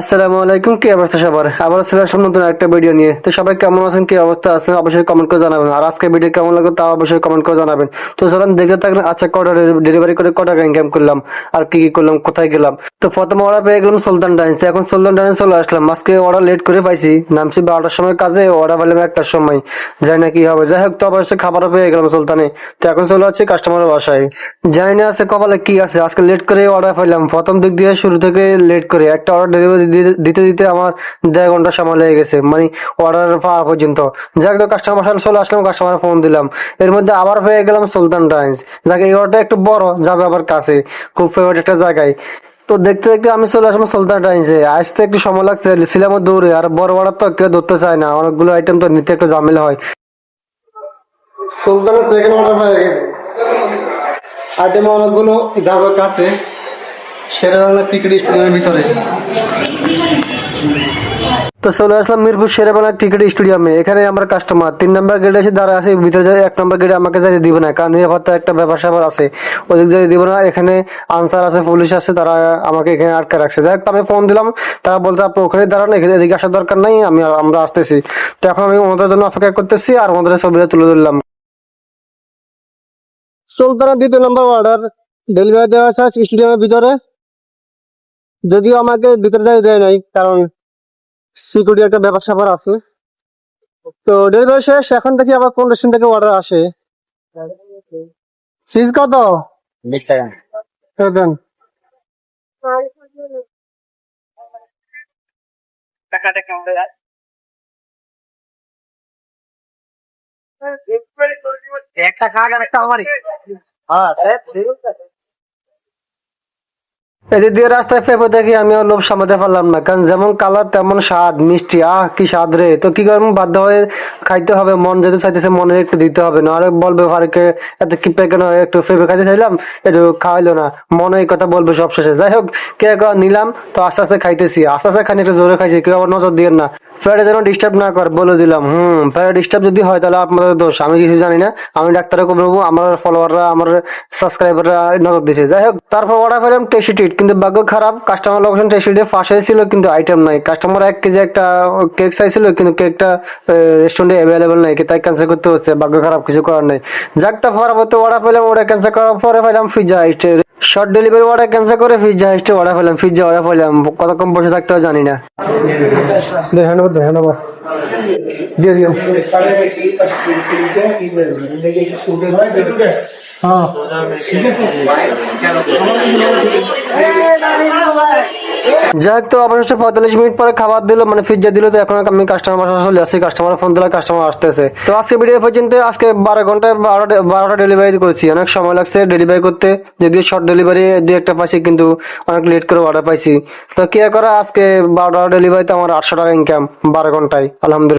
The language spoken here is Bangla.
আসসালামু আলাইকুম, কি অবস্থা সবার? আবার চলে আসলাম নতুন একটা ভিডিও নিয়ে। তো সবাই কেমন আছেন, কি অবস্থা আছেন অবশ্যই কমেন্ট করে জানাবেন। আর আজকে ভিডিও কেমন লাগল তাও অবশ্যই কমেন্ট করে জানাবেন। তো চলেন দেখতে থাকলেন আচ্ছা কটা ডেলিভারি করে কটা ইনকাম করলাম, আর কি কি করলাম, কোথায় গেলাম। তো প্রথম অর্ডার পেয়ে গেলাম সুলতান ডাইন্স এখন সুলতান ডাইন্স চলে আসলাম। আজকে অর্ডার লেট করে পাইছি। নামছি বারোটার সময় কাজে অর্ডার পেলাম একটার সময়। জানি না কি হবে। যাই হোক, তো অবশ্যই খাবারও পেয়ে গেলাম সুলতানে। তো এখন চলে যাচ্ছে কাস্টমারের বাসায়। জানি না আছে কপালে কি আছে। আজকে লেট করে অর্ডার পাইলাম। প্রথম দিক দিয়ে শুরু থেকে লেট করে। একটা অর্ডার ডেলিভারি দিতে দিতে আমার দেড় ঘণ্টা সময় লেগে গেছে। মানে অর্ডার পাওয়া পর্যন্ত। যাক কাস্টমার বাসায় চলে আসলাম কাস্টমার ফোন দিলাম। এর মধ্যে আবার পেয়ে গেলাম সুলতান টাইমস। যাকে, এই অর্ডারটা একটু বড়, যাবে আবার কাছে। খুব ফেভারিট একটা জায়গায়। তো দেখতে দেখতে আমি চলে আসলাম সুলতান টাইমসে। আসতে একটু সময় লাগছে, ছিলাম দৌড়ে আর বড় বড় তো কেউ ধরতে চায় না। অনেকগুলো আইটেম তো নিতে একটু ঝামেলা হয়। সুলতানের সেকেন্ড অর্ডার হয়ে গেছে। আইটেম অনেকগুলো যাবে কাছে। সেটা হলো ভিতরে। তো চলে আসলাম মিরপুর শেরেবাংলা ক্রিকেট স্টেডিয়ামে। এখানে আমার কাস্টমার তিন নম্বর গেটে এসে দাঁড়া আছে, ভিতরে যায় এক নম্বর গেটে আমাকে যাইতে দিব না, কারণ নিরাপত্তা একটা ব্যাপার স্যাপার আছে। ওদিক যাইতে দিব না, এখানে আনসার আছে, পুলিশ আছে, তারা আমাকে এখানে আটকে রাখছে। যাই আমি ফোন দিলাম, তারা বলতে আপনি ওখানে দাঁড়ান, এখানে এদিকে আসার দরকার নাই, আমি আমরা আসতেছি। তো এখন আমি ওনাদের জন্য অপেক্ষা করতেছি আর ওনাদের ছবিটা তুলে ধরলাম। সুলতানের দ্বিতীয় নম্বর অর্ডার ডেলিভারি দেওয়া আছে স্টেডিয়ামের ভিতরে। যদিও আমাকে ভিতরে যাই দেয় নাই কারণ সিকিউরিটি একটা ব্যাপার স্যাপার আছে। তো ডেলিভারি শেষ এখন থেকে আবার কোন রেস্টুরেন্ট থেকে অর্ডার আসে। ফিজ কত? বিশ টাকা। দেন। টাকাটা কেমন যায় একটা খাওয়া গেল একটা আমারই হ্যাঁ এদিক দিয়ে রাস্তায় ফেপে দেখি আমি লোভ সামাতে পারলাম না। কারণ যেমন কালার, তেমন স্বাদ। মিষ্টি, আহ, কি স্বাদ রে। তো কি করব? বাধ্য হয়ে খাইতে হবে। মন যেতে চাইতেছে মনে একটু দিতে হবে। নাহলে বলবে ভারকে এত কি কেন একটু ফেপে খাইতে চাইলাম, একটু খাওয়াইলো না। মনে এই কথা বলবে সব শেষে যাই হোক, কে নিলাম। তো আস্তে আস্তে খাইতেছি। আস্তে আস্তে খানি একটু জোরে খাইছি। কেউ আবার নজর দিয়ে না। ফেরে যেন ডিস্টার্ব না কর, বলে দিলাম। হুম ফেরে ডিস্টার্ব যদি হয় তাহলে আপনাদের দোষ, আমি কিছু জানি না। আমি ডাক্তারকে বলব আমার ফলোয়াররা আমার সাবস্ক্রাইবাররা নজর দিছে। যাই হোক, তারপর অর্ডার পেলাম টেস্টি ট্রিট কিন্তু ভাগ্য খারাপ কাস্টমার লোকেশন টেস্টি ট্রিটের পাশে ছিল কিন্তু আইটেম নাই। কাস্টমার এক কেজি একটা কেক চাইছিল, কিন্তু কেকটা রেস্টুরেন্টে অ্যাভেলেবেল নাই, তাই ক্যান্সেল করতে হচ্ছে। ভাগ্য খারাপ, কিছু করার নেই। যাক তো পরবর্তী অর্ডার পেলাম ওটা ক্যান্সেল করার পরে পেলাম হাইস্টে শর্ট ডেলিভারি অর্ডার ক্যান্সেল করে পিজ্জা হাইস্টে অর্ডার পেলাম পিজ্জা অর্ডার পেলাম, কতক্ষণ বসে থাকতে জানি না। ধন্যবাদ দেখেন। দিয়ে দিও হ্যাঁ যাই তো অবশ্য পঁয়তাল্লিশ মিনিট পরে খাবার দিল মানে পিজ্জা দিল, তো এখন আমি কাস্টমার চলে আসছি কাস্টমার ফোন দিলে কাস্টমার আসতেছে। তো আজকে ভিডিও পর্যন্ত, আজকে বারো ঘন্টায় বারোটা বারোটা ডেলিভারি করেছি। অনেক সময় লাগছে ডেলিভারি করতে, যদিও শর্ট ডেলিভারি দুই একটা পাইছি, কিন্তু অনেক লেট করে অর্ডার পাইছি। তো কে করা, আজকে বারোটা ডেলিভারিতে আমার আটশো টাকা ইনকাম বারো ঘন্টায়, আলহামদুলিল্লাহ।